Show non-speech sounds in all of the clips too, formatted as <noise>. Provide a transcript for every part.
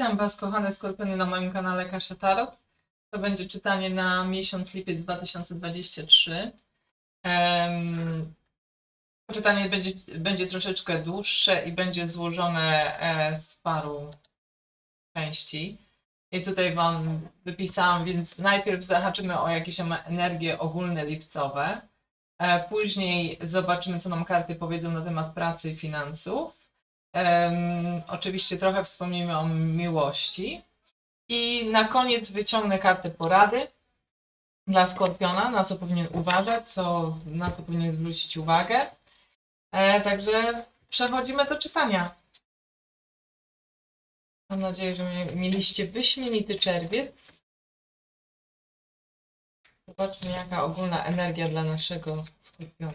Witam Was, kochane skorpiony, na moim kanale Kasia Tarot. To będzie czytanie na miesiąc lipiec 2023. Em, to czytanie będzie, będzie troszeczkę dłuższe i będzie złożone e, z paru części. I tutaj Wam wypisałam, więc najpierw zahaczymy o jakieś energie ogólne lipcowe. E, Później zobaczymy, co nam karty powiedzą na temat pracy i finansów. Em, oczywiście trochę wspomnimy o miłości. I na koniec wyciągnę kartę porady dla Skorpiona, na co powinien uważać, co, na co powinien zwrócić uwagę. E, także przechodzimy do czytania. Mam nadzieję, że mie- mieliście wyśmienity czerwiec. Zobaczmy, jaka ogólna energia dla naszego Skorpiona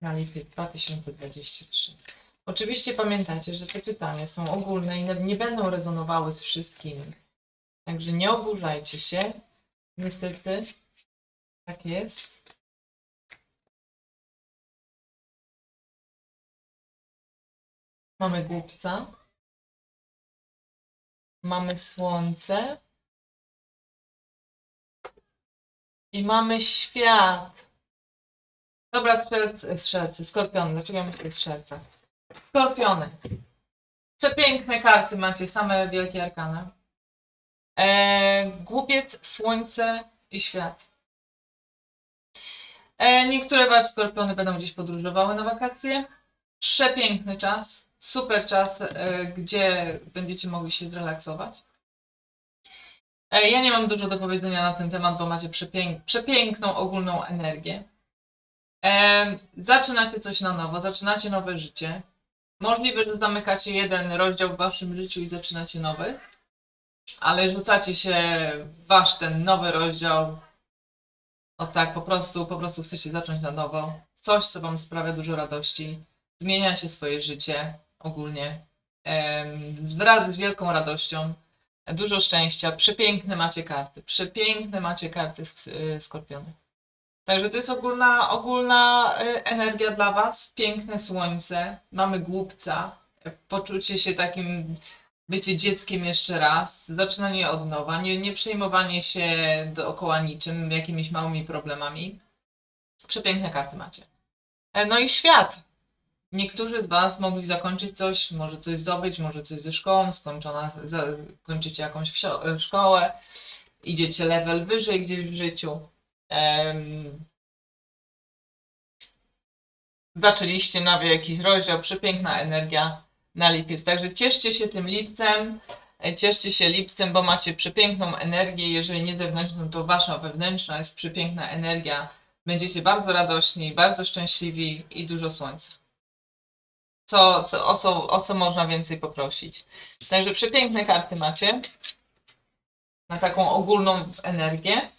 na lipiec 2023. Oczywiście pamiętajcie, że te czytania są ogólne i nie będą rezonowały z wszystkimi. Także nie oburzajcie się. Niestety, tak jest. Mamy głupca. Mamy słońce. I mamy świat. Dobra, strzelcy, strzelcy, skorpiony. Dlaczego ja myślę strzelca? Skorpiony. Przepiękne karty macie, same wielkie arkany. E, głupiec, słońce i świat. E, niektóre wasze skorpiony będą gdzieś podróżowały na wakacje. Przepiękny czas, super czas, e, gdzie będziecie mogli się zrelaksować. E, ja nie mam dużo do powiedzenia na ten temat, bo macie przepięk przepiękną ogólną energię. E, zaczynacie coś na nowo, zaczynacie nowe życie. Możliwe, że zamykacie jeden rozdział w waszym życiu i zaczynacie nowy, ale rzucacie się w wasz ten nowy rozdział. O tak, po prostu, po prostu chcecie zacząć na nowo. Coś, co wam sprawia dużo radości. Zmieniacie swoje życie ogólnie. Z, z wielką radością. Dużo szczęścia. Przepiękne macie karty. Przepiękne macie karty y, skorpiony. Także to jest ogólna, ogólna y, energia dla Was. Piękne słońce. Mamy głupca. Poczucie się takim, bycie dzieckiem jeszcze raz. Zaczynanie od nowa. Nie, nie przejmowanie się dookoła niczym, jakimiś małymi problemami. Przepiękne karty macie. E, No i świat. Niektórzy z Was mogli zakończyć coś, może coś zdobyć, może coś ze szkołą, skończona, za, kończycie jakąś e, szkołę, idziecie level wyżej gdzieś w życiu. Zaczęliście nowy jakiś rozdział, przepiękna energia na lipiec. Także cieszcie się tym lipcem, e, cieszcie się lipcem, bo macie przepiękną energię. Jeżeli nie zewnętrzną, to wasza wewnętrzna jest przepiękna energia. Będziecie bardzo radośni, bardzo szczęśliwi i dużo słońca. Co, co, o, co, o co można więcej poprosić? Także przepiękne karty macie na taką ogólną energię.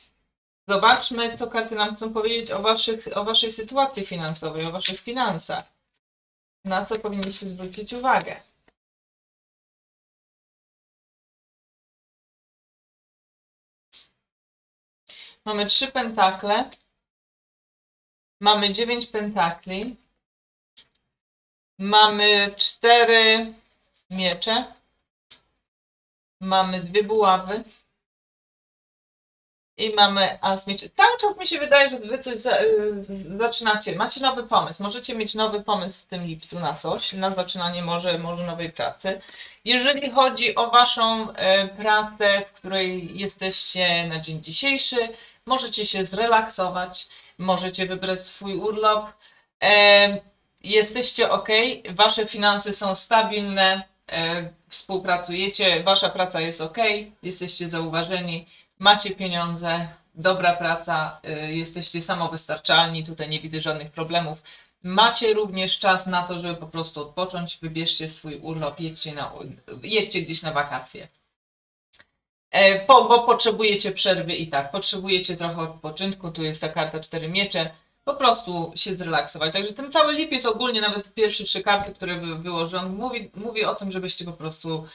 Zobaczmy, co karty nam chcą powiedzieć o, waszych, o waszej sytuacji finansowej, o waszych finansach. Na co powinniście zwrócić uwagę. Mamy trzy pentakle. Mamy dziewięć pentakli. Mamy cztery miecze. Mamy dwie buławy. I mamy as. Cały czas mi się wydaje, że wy coś za, y, zaczynacie. Macie nowy pomysł. Możecie mieć nowy pomysł w tym lipcu na coś, na zaczynanie może, może nowej pracy. Jeżeli chodzi o waszą e, pracę, w której jesteście na dzień dzisiejszy, możecie się zrelaksować, możecie wybrać swój urlop. E, jesteście ok, wasze finanse są stabilne, e, współpracujecie, wasza praca jest ok, jesteście zauważeni macie pieniądze, dobra praca, y, jesteście samowystarczalni, tutaj nie widzę żadnych problemów. Macie również czas na to, żeby po prostu odpocząć, wybierzcie swój urlop, jedźcie, na, jedźcie gdzieś na wakacje. E, Po, bo potrzebujecie przerwy i tak, potrzebujecie trochę odpoczynku, tu jest ta karta cztery miecze, po prostu się zrelaksować. Także ten cały lipiec ogólnie, nawet pierwsze trzy karty, które wy, wyłożyłam, mówi, mówi o tym, żebyście po prostu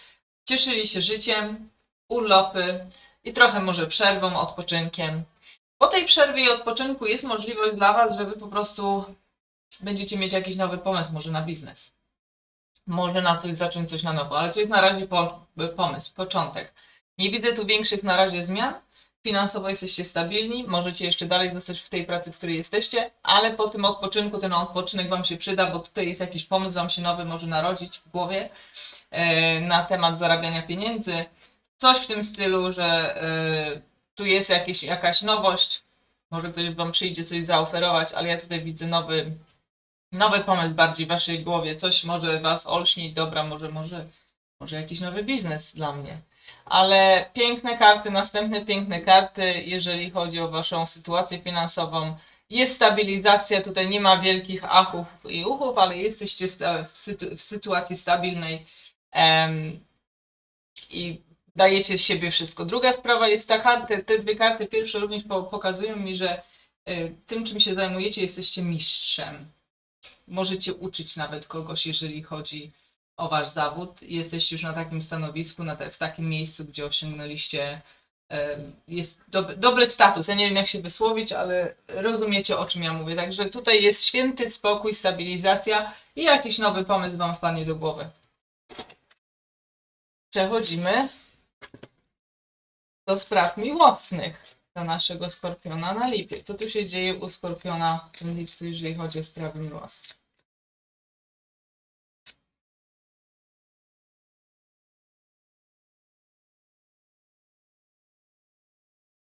cieszyli się życiem, urlopy, i trochę może przerwą, odpoczynkiem. Po tej przerwie i odpoczynku jest możliwość dla Was, że Wy po prostu będziecie mieć jakiś nowy pomysł, może na biznes. może na coś zacząć coś na nowo, ale to jest na razie po, pomysł, początek. Nie widzę tu większych na razie zmian. Finansowo jesteście stabilni, możecie jeszcze dalej zostać w tej pracy, w której jesteście, ale po tym odpoczynku ten odpoczynek Wam się przyda, bo tutaj jest jakiś pomysł Wam się nowy może narodzić w głowie e, na temat zarabiania pieniędzy. Coś w tym stylu, że e, tu jest jakieś, jakaś nowość, może ktoś Wam przyjdzie coś zaoferować, ale ja tutaj widzę nowy, nowy pomysł bardziej w Waszej głowie, coś może Was olśnić, dobra, może, może, może jakiś nowy biznes dla mnie. Ale piękne karty, następne piękne karty, jeżeli chodzi o Waszą sytuację finansową. Jest stabilizacja, tutaj nie ma wielkich achów i uchów, ale jesteście w, sytu- w sytuacji stabilnej em, i dajecie z siebie wszystko. Druga sprawa jest ta karta, te dwie karty pierwsze również po, pokazują mi, że y, tym, czym się zajmujecie, jesteście mistrzem. Możecie uczyć nawet kogoś, jeżeli chodzi o wasz zawód. Jesteście już na takim stanowisku, na te, w takim miejscu, gdzie osiągnęliście em, jest dob dobry status. Ja nie wiem, jak się wysłowić, ale rozumiecie, o czym ja mówię. Także tutaj jest święty spokój, stabilizacja i jakiś nowy pomysł Wam wpadnie do głowy. Przechodzimy do spraw miłosnych dla naszego skorpiona na lipie. Co tu się dzieje u skorpiona w tym lipcu, jeżeli chodzi o sprawy miłosne?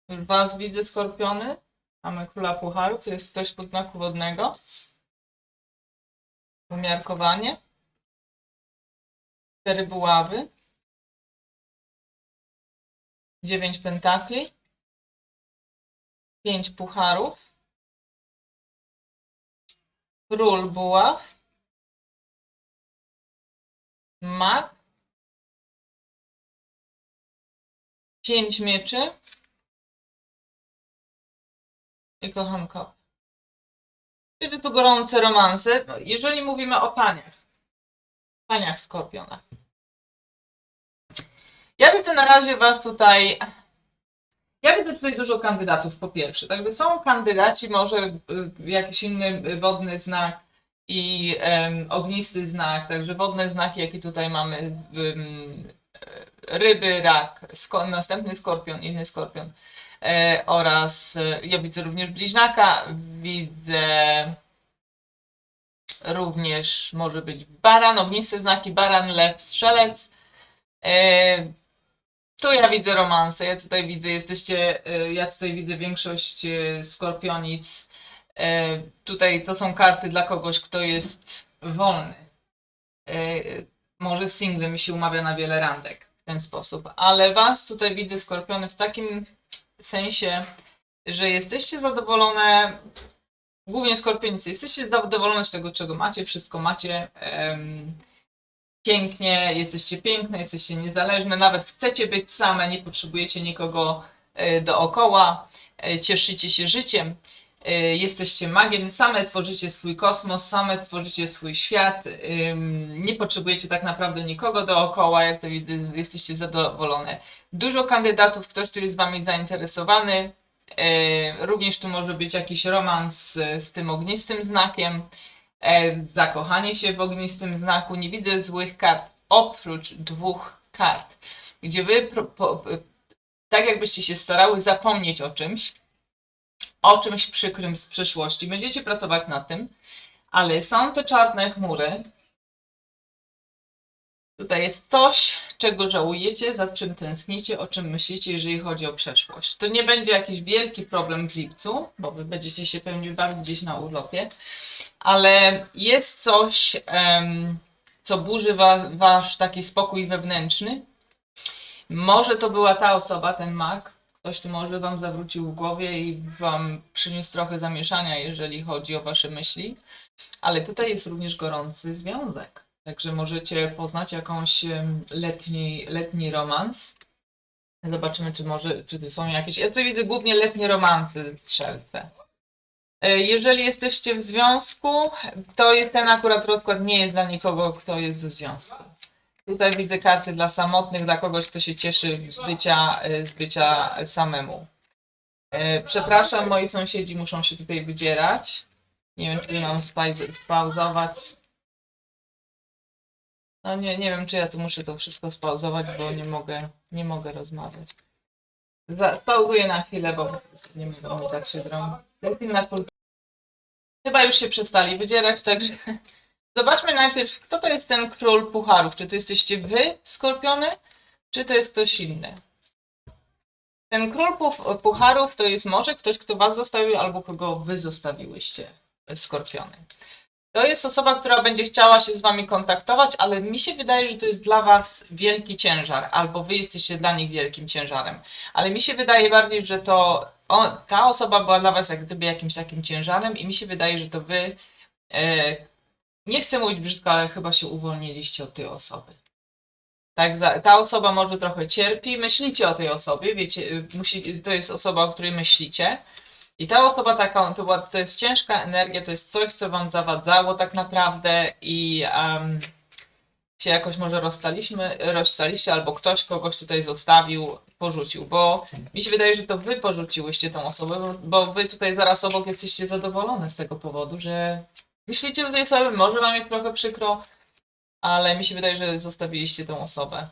Już Was widzę, skorpiony. Mamy króla pucharu, to jest ktoś pod znaku wodnego. Umiarkowanie. Cztery buławy. Dziewięć pentakli. Pięć pucharów. Król buław. Mag. Pięć mieczy. I kochanko. Widzę tu gorące romanse. No, jeżeli mówimy o paniach. Paniach Skorpiona. Ja widzę na razie Was tutaj. Ja widzę tutaj dużo kandydatów po pierwsze. Także są kandydaci, może y, jakiś inny y, wodny znak i em, ognisty znak. Także wodne znaki, jakie tutaj mamy. e, ryby, rak, sko- następny skorpion, inny skorpion. E, oraz e, ja widzę również bliźniaka, widzę również może być baran, ogniste znaki, baran, lew, strzelec. E, tu ja widzę romanse, ja tutaj widzę, jesteście, e, ja tutaj widzę większość e, skorpionic. E, Tutaj to są karty dla kogoś, kto jest wolny. Może singlem się umawia na wiele randek w ten sposób, ale was tutaj widzę skorpiony w takim sensie, że jesteście zadowolone, głównie skorpionicy, jesteście zadowolone z tego, czego macie, wszystko macie. Pięknie, jesteście piękne, jesteście niezależne, nawet chcecie być same, nie potrzebujecie nikogo e, dookoła, e, cieszycie się życiem, e, jesteście magiem, same tworzycie swój kosmos, same tworzycie swój świat, nie potrzebujecie tak naprawdę nikogo dookoła, jak to jesteście zadowolone. Dużo kandydatów, ktoś tu jest wami zainteresowany, również tu może być jakiś romans z, tym ognistym znakiem, zakochanie się w ognistym znaku. Nie widzę złych kart oprócz dwóch kart, gdzie wy po, tak jakbyście się starały zapomnieć o czymś, o czymś przykrym z przyszłości. Będziecie pracować nad tym, ale są te czarne chmury. Tutaj jest coś, czego żałujecie, za czym tęsknicie, o czym myślicie, jeżeli chodzi o przeszłość. To nie będzie jakiś wielki problem w lipcu, bo wy będziecie się pewnie bawić gdzieś na urlopie, ale jest coś, co burzy wa, wasz taki spokój wewnętrzny. Może to była ta osoba, ten mag, ktoś tu może wam zawrócił w głowie i wam przyniósł trochę zamieszania, jeżeli chodzi o wasze myśli, ale tutaj jest również gorący związek. Także możecie poznać jakąś letni, letni romans. Zobaczymy, czy może, czy tu są jakieś. Ja tutaj widzę głównie letnie romanse strzelce. E, Jeżeli jesteście w związku, to ten akurat rozkład nie jest dla nikogo, kto jest w związku. Tutaj widzę karty dla samotnych, dla kogoś, kto się cieszy z bycia, e, z bycia samemu. E, Przepraszam, moi sąsiedzi muszą się tutaj wydzierać. Nie wiem, czy mam spauzować. No nie, nie wiem, czy ja tu muszę to wszystko spauzować, bo nie mogę, nie mogę rozmawiać. Za, pauzuję na chwilę, bo po prostu nie mogę mi tak się drążyć. To jest inna kultura. Chyba już się przestali wydzierać, także <laughs> zobaczmy najpierw, kto to jest ten król pucharów. Czy to jesteście wy, Skorpiony, czy to jest ktoś inny? Ten król pucharów to jest może ktoś, kto was zostawił, albo kogo wy zostawiłyście, Skorpiony. To jest osoba, która będzie chciała się z wami kontaktować, ale mi się wydaje, że to jest dla was wielki ciężar, albo wy jesteście dla nich wielkim ciężarem. Ale mi się wydaje bardziej, że to ta osoba była dla was jak gdyby jakimś takim ciężarem i mi się wydaje, że to wy, e, nie chcę mówić brzydko, ale chyba się uwolniliście od tej osoby. Tak, ta osoba może trochę cierpi, myślicie o tej osobie, wiecie, musi, to jest osoba, o której myślicie. I ta osoba taka, to, była, to jest ciężka energia, to jest coś, co wam zawadzało tak naprawdę i um, się jakoś może rozstaliśmy, rozstaliście, albo ktoś kogoś tutaj zostawił, porzucił, bo mi się wydaje, że to wy porzuciłyście tą osobę, bo- wy tutaj zaraz obok jesteście zadowolone z tego powodu, że myślicie o tej osobie, może wam jest trochę przykro, ale mi się wydaje, że zostawiliście tą osobę.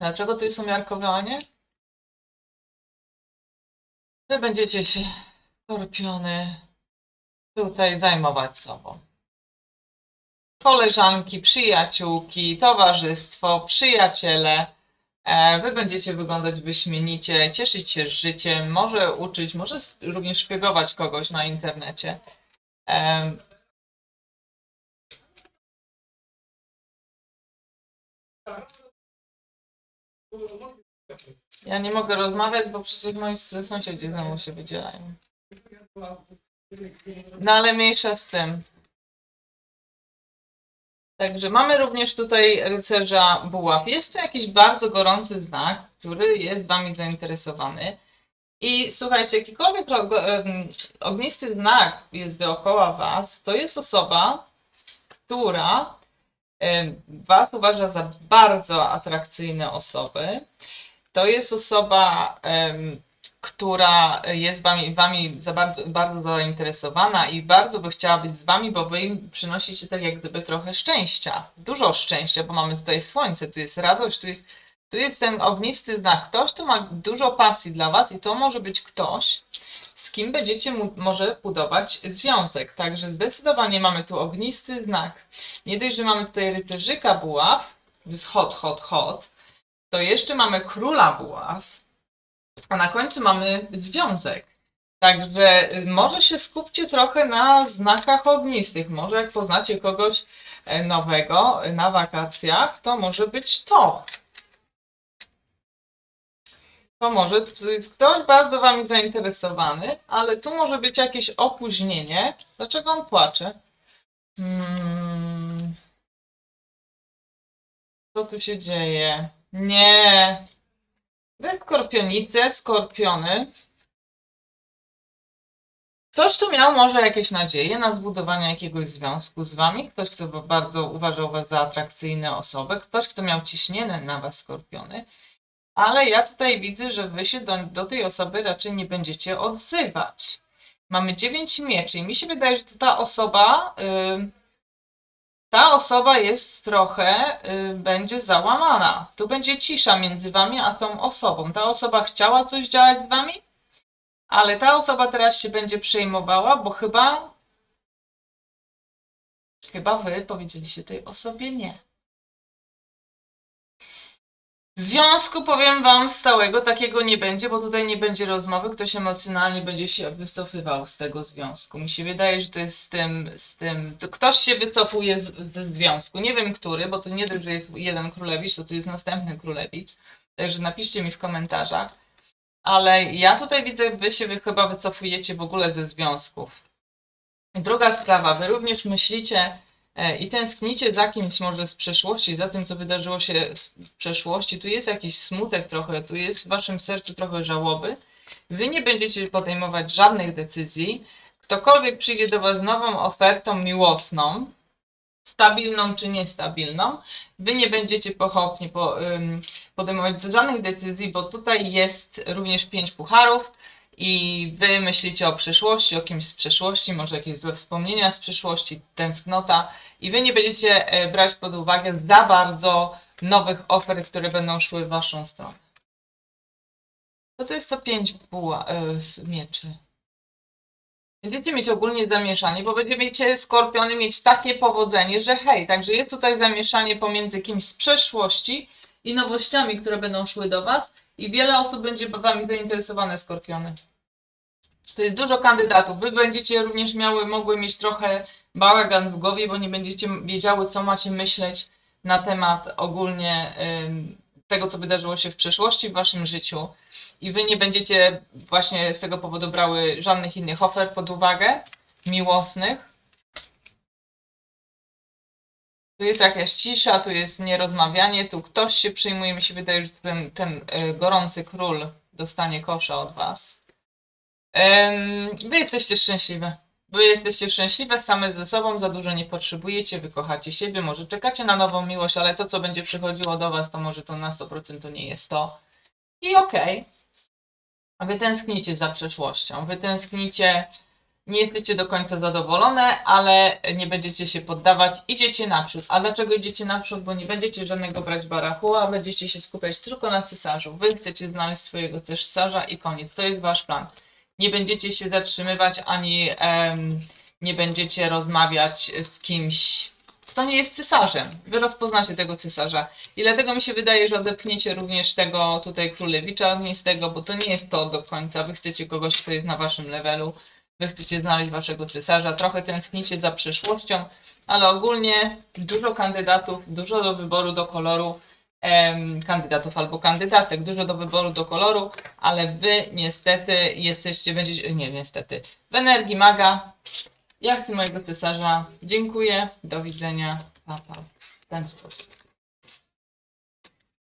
Dlaczego to jest umiarkowanie? Wy będziecie się, skorpiony, tutaj zajmować sobą. Koleżanki, przyjaciółki, towarzystwo, przyjaciele. E, Wy będziecie wyglądać wyśmienicie, cieszyć się życiem, może uczyć, może również szpiegować kogoś na internecie. Ja nie mogę rozmawiać, bo przecież moi sąsiedzi znowu się wydzielają. No ale mniejsza z tym. Także mamy również tutaj rycerza buław. Jeszcze jakiś bardzo gorący znak, który jest wami zainteresowany. I słuchajcie, jakikolwiek ognisty znak jest dookoła was, to jest osoba, która was uważa za bardzo atrakcyjne osoby. To jest osoba, która jest wami, wami za bardzo, bardzo zainteresowana i bardzo by chciała być z wami, bo wy przynosicie tak jak gdyby trochę szczęścia. Dużo szczęścia, bo mamy tutaj słońce, tu jest radość, tu jest, tu jest ten ognisty znak. Ktoś, kto ma dużo pasji dla was i to może być ktoś, z kim będziecie mu, może budować związek. Także zdecydowanie mamy tu ognisty znak. Nie dość, że mamy tutaj rycerzyka buław, to jest hot, hot, hot, to jeszcze mamy króla buław, a na końcu mamy związek. Także y, może się skupcie trochę na znakach ognistych. Może jak poznacie kogoś e, nowego e, na wakacjach, to może być to. To może to jest ktoś bardzo wami zainteresowany, ale tu może być jakieś opóźnienie. Dlaczego on płacze? Hmm. Co tu się dzieje? Nie. Wy skorpionice, skorpiony. Ktoś, kto miał może jakieś nadzieje na zbudowanie jakiegoś związku z wami, ktoś, kto bardzo uważał was za atrakcyjne osoby, ktoś, kto miał ciśnienie na was skorpiony, ale ja tutaj widzę, że wy się do, do tej osoby raczej nie będziecie odzywać. Mamy dziewięć mieczy i mi się wydaje, że to ta osoba, ym, ta osoba jest trochę, y, będzie załamana. Tu będzie cisza między wami a tą osobą. Ta osoba chciała coś działać z wami, ale ta osoba teraz się będzie przejmowała, bo chyba. Chyba wy powiedzieliście tej osobie nie. Związku powiem wam stałego takiego nie będzie, bo tutaj nie będzie rozmowy, ktoś emocjonalnie będzie się wycofywał z tego związku. Mi się wydaje, że to jest z tym, z tym, to ktoś się wycofuje z, ze związku. Nie wiem który, bo to nie tylko, że jest jeden królewicz, to tu jest następny królewicz. Także napiszcie mi w komentarzach. Ale ja tutaj widzę, wy się wy chyba wycofujecie w ogóle ze związków. Druga sprawa, wy również myślicie i tęsknicie za kimś może z przeszłości, za tym, co wydarzyło się w przeszłości. Tu jest jakiś smutek trochę, tu jest w waszym sercu trochę żałoby. Wy nie będziecie podejmować żadnych decyzji. Ktokolwiek przyjdzie do was nową ofertą miłosną, stabilną czy niestabilną, wy nie będziecie pochopnie podejmować żadnych decyzji, bo tutaj jest również pięć pucharów i wy myślicie o przyszłości, o kimś z przeszłości, może jakieś złe wspomnienia z przeszłości, tęsknota i wy nie będziecie e, brać pod uwagę za bardzo nowych ofert, które będą szły w waszą stronę. To to jest co pięć buła, e, mieczy. Będziecie mieć ogólnie zamieszanie, bo będziecie skorpiony mieć takie powodzenie, że hej, także jest tutaj zamieszanie pomiędzy kimś z przeszłości i nowościami, które będą szły do Was i wiele osób będzie wami zainteresowane skorpiony. To jest dużo kandydatów. Wy będziecie również miały, mogły mieć trochę bałagan w głowie, bo nie będziecie wiedziały, co macie myśleć na temat ogólnie tego, co wydarzyło się w przeszłości w waszym życiu. I wy nie będziecie właśnie z tego powodu brały żadnych innych ofert pod uwagę, miłosnych. Tu jest jakaś cisza, tu jest nierozmawianie, tu ktoś się przyjmuje. Mi się wydaje, że ten, ten y, gorący król dostanie kosza od was. Wy jesteście szczęśliwe. Wy jesteście szczęśliwe same ze sobą, za dużo nie potrzebujecie, wy kochacie siebie, może czekacie na nową miłość, ale to, co będzie przychodziło do was, to może to na 100% to nie jest to. I okej. Wy tęsknicie za przeszłością, wy tęsknicie, nie jesteście do końca zadowolone, ale nie będziecie się poddawać, idziecie naprzód. A dlaczego idziecie naprzód? Bo nie będziecie żadnego brać barachu, a będziecie się skupiać tylko na cesarzu. Wy chcecie znaleźć swojego cesarza i koniec. To jest wasz plan nie będziecie się zatrzymywać ani nie będziecie rozmawiać z kimś, kto nie jest cesarzem. Wy rozpoznacie tego cesarza. I dlatego mi się wydaje, że odepchniecie również tego tutaj królewicza ognistego, bo to nie jest to do końca. Wy chcecie kogoś, kto jest na waszym levelu. Wy chcecie znaleźć waszego cesarza. Trochę tęsknicie za przyszłością, ale ogólnie dużo kandydatów, dużo do wyboru, do koloru kandydatów albo kandydatek, dużo do wyboru, do koloru, ale wy niestety jesteście, będziecie, nie niestety, w energii maga. Ja chcę mojego cesarza. Dziękuję, do widzenia. Pa, pa. W ten sposób.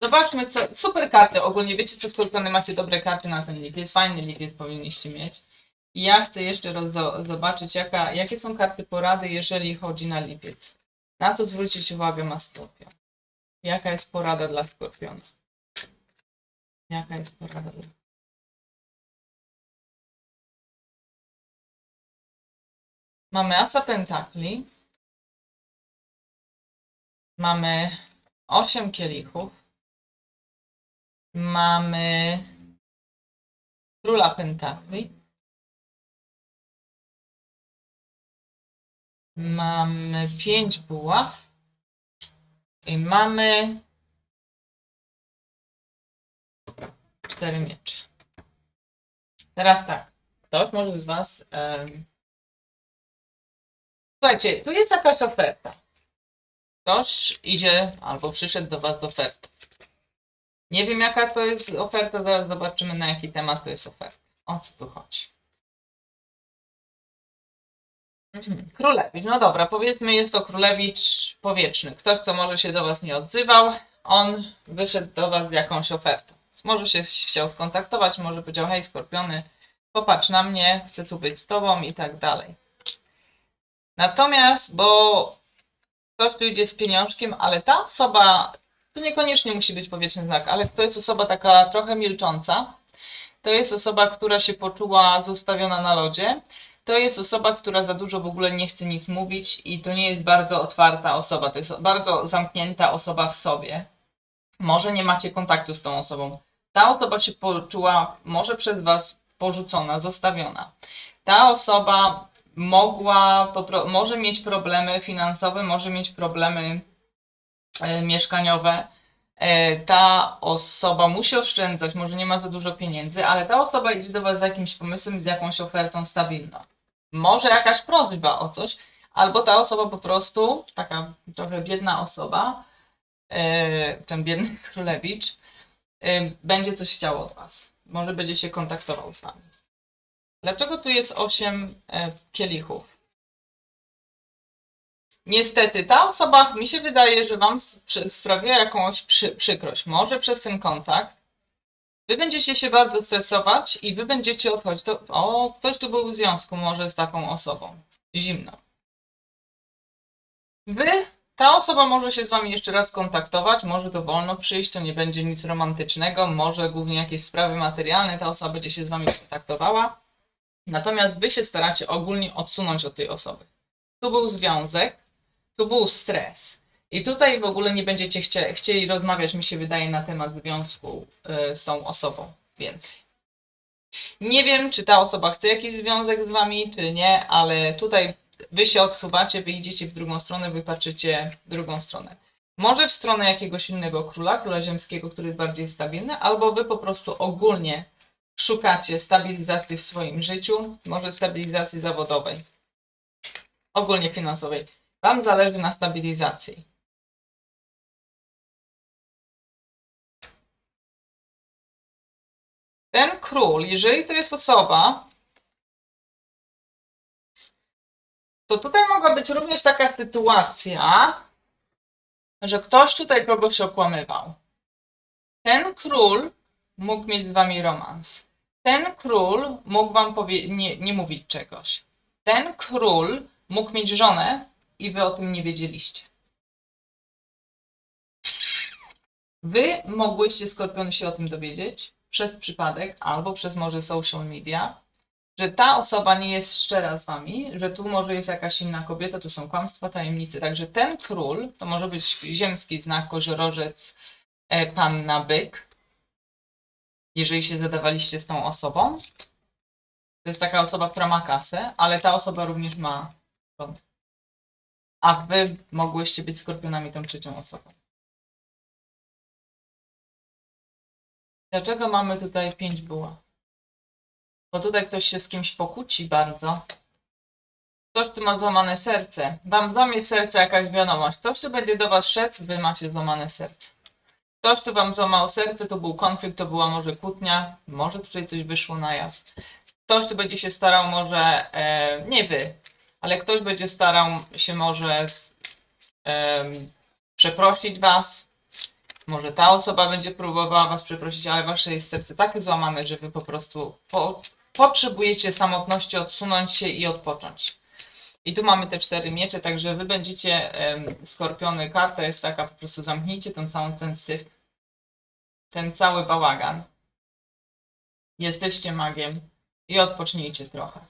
Zobaczmy, co. Super karty. Ogólnie wiecie, co skorpiony macie dobre karty na ten lipiec. Fajny lipiec powinniście mieć. I ja chcę jeszcze roz, zobaczyć, jaka, jakie są karty porady, jeżeli chodzi na lipiec. Na co zwrócić uwagę ma skorpion. Jaka jest porada dla skorpiona? Jaka jest porada dla Mamy asa pentakli. Mamy 8 kielichów. Mamy króla pentakli. Mamy 5 buław. I mamy cztery miecze. Teraz tak. Ktoś może z Was. em, Słuchajcie, tu jest jakaś oferta. Ktoś idzie albo przyszedł do Was z ofertą. Nie wiem, jaka to jest oferta, zaraz zobaczymy, na jaki temat to jest oferta. O co tu chodzi? Królewicz, no dobra, powiedzmy jest to królewicz powietrzny. Ktoś, kto może się do Was nie odzywał, on wyszedł do Was z jakąś ofertą. Może się chciał skontaktować, może powiedział, hej skorpiony, popatrz na mnie, chcę tu być z Tobą i tak dalej. Natomiast, bo ktoś tu idzie z pieniążkiem, ale ta osoba, to niekoniecznie musi być powietrzny znak, ale to jest osoba taka trochę milcząca. To jest osoba, która się poczuła zostawiona na lodzie to jest osoba, która za dużo w ogóle nie chce nic mówić i to nie jest bardzo otwarta osoba, to jest bardzo zamknięta osoba w sobie. Może nie macie kontaktu z tą osobą. Ta osoba się poczuła może przez Was porzucona, zostawiona. Ta osoba mogła, może mieć problemy finansowe, może mieć problemy e, mieszkaniowe. E, ta osoba musi oszczędzać, może nie ma za dużo pieniędzy, ale ta osoba idzie do Was z jakimś pomysłem, z jakąś ofertą stabilną może jakaś prośba o coś, albo ta osoba po prostu, taka trochę biedna osoba, e, ten biedny <laughs> królewicz, e, będzie coś chciał od Was. Może będzie się kontaktował z Wami. Dlaczego tu jest 8 e, kielichów? Niestety, ta osoba, mi się wydaje, że Wam sprawia jakąś przy, przykrość. Może przez ten kontakt, Wy będziecie się bardzo stresować i wy będziecie odchodzić. To, o, ktoś tu był w związku może z taką osobą. Zimno. Wy Ta osoba może się z Wami jeszcze raz kontaktować, może to wolno przyjść, to nie będzie nic romantycznego, może głównie jakieś sprawy materialne, ta osoba będzie się z Wami kontaktowała. Natomiast Wy się staracie ogólnie odsunąć od tej osoby. Tu był związek, tu był stres. I tutaj w ogóle nie będziecie chcie, chcieli rozmawiać, mi się wydaje, na temat związku y, z tą osobą więcej. Nie wiem, czy ta osoba chce jakiś związek z wami, czy nie, ale tutaj wy się odsuwacie, wy idziecie w drugą stronę, wy patrzycie w drugą stronę. Może w stronę jakiegoś innego króla, króla ziemskiego, który jest bardziej stabilny, albo wy po prostu ogólnie szukacie stabilizacji w swoim życiu, może stabilizacji zawodowej, ogólnie finansowej. Wam zależy na stabilizacji. Ten król, jeżeli to jest osoba, to tutaj mogła być również taka sytuacja, że ktoś tutaj kogoś okłamywał. Ten król mógł mieć z wami romans. Ten król mógł wam nie, nie mówić czegoś. Ten król mógł mieć żonę i wy o tym nie wiedzieliście. Wy mogłyście, Skorpiony, się o tym dowiedzieć przez przypadek albo przez może social media, że ta osoba nie jest szczera z wami, że tu może jest jakaś inna kobieta, tu są kłamstwa, tajemnice. Także ten król to może być ziemski znak, koziorożec, e, panna byk, jeżeli się zadawaliście z tą osobą. To jest taka osoba, która ma kasę, ale ta osoba również ma. A wy mogłyście być skorpionami tą trzecią osobą. Dlaczego mamy tutaj pięć buław? Bo tutaj ktoś się z kimś pokłóci bardzo. Ktoś tu ma złamane serce. Wam złamie serce jakaś wiadomość. Ktoś tu będzie do was szedł, wy macie złamane serce. Ktoś tu wam złamał serce, to był konflikt, to była może kłótnia, może tutaj coś wyszło na jaw. Ktoś tu będzie się starał może, e, nie wy, ale ktoś będzie starał się może em, przeprosić was, może ta osoba będzie próbowała was przeprosić, ale wasze jest serce takie złamane, że wy po prostu po, potrzebujecie samotności odsunąć się i odpocząć. I tu mamy te cztery miecze, także wy będziecie skorpiony. Karta jest taka, po prostu zamknijcie ten cały ten syf, ten cały bałagan. Jesteście magiem i odpocznijcie trochę.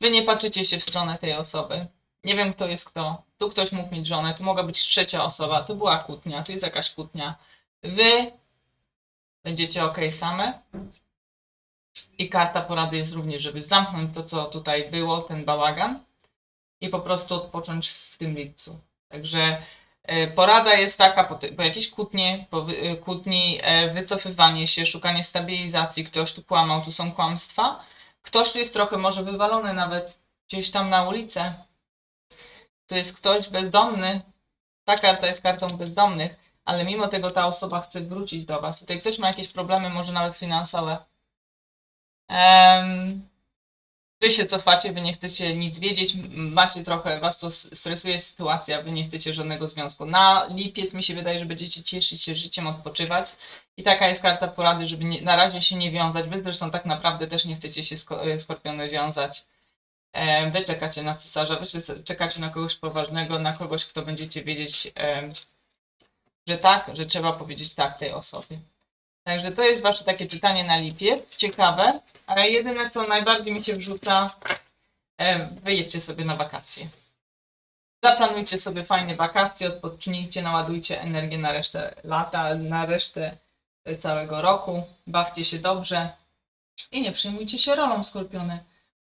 Wy nie patrzycie się w stronę tej osoby. Nie wiem, kto jest kto. Tu ktoś mógł mieć żonę, tu mogła być trzecia osoba, tu była kłótnia, tu jest jakaś kłótnia. Wy będziecie ok same. I karta porady jest również, żeby zamknąć to, co tutaj było, ten bałagan i po prostu odpocząć w tym lipcu. Także e, porada jest taka, po, po jakiejś kłótnie, po wy, e, kłótni, e, wycofywanie się, szukanie stabilizacji, ktoś tu kłamał, tu są kłamstwa. Ktoś tu jest trochę może wywalony nawet gdzieś tam na ulicę. Tu jest ktoś bezdomny. Ta karta jest kartą bezdomnych, ale mimo tego ta osoba chce wrócić do Was. Tutaj ktoś ma jakieś problemy, może nawet finansowe. Em, wy się cofacie, wy nie chcecie nic wiedzieć, macie trochę, was to stresuje sytuacja, wy nie chcecie żadnego związku. Na lipiec mi się wydaje, że będziecie cieszyć się życiem, odpoczywać. I taka jest karta porady, żeby nie, na razie się nie wiązać. Wy zresztą tak naprawdę też nie chcecie się e, skorpiony wiązać. Wy czekacie na cesarza, wy czekacie na kogoś poważnego, na kogoś, kto będziecie wiedzieć, że tak, że trzeba powiedzieć tak tej osobie. Także to jest wasze takie czytanie na lipiec, ciekawe, ale jedyne co najbardziej mi się wrzuca, wyjedźcie sobie na wakacje. Zaplanujcie sobie fajne wakacje, odpocznijcie, naładujcie energię na resztę lata, na resztę e, całego roku, bawcie się dobrze i nie przejmujcie się rolą skorpiony.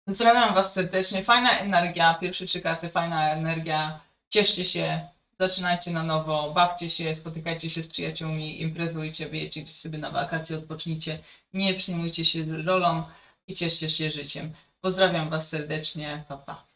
Pozdrawiam was serdecznie, fajna energia, pierwsze trzy karty, fajna energia, cieszcie się, zaczynajcie na nowo, bawcie się, spotykajcie się z przyjaciółmi, imprezujcie, wyjedźcie gdzieś sobie na wakacje, odpocznijcie, nie przejmujcie się rolą i cieszcie się życiem. Pozdrawiam Was serdecznie, pa pa.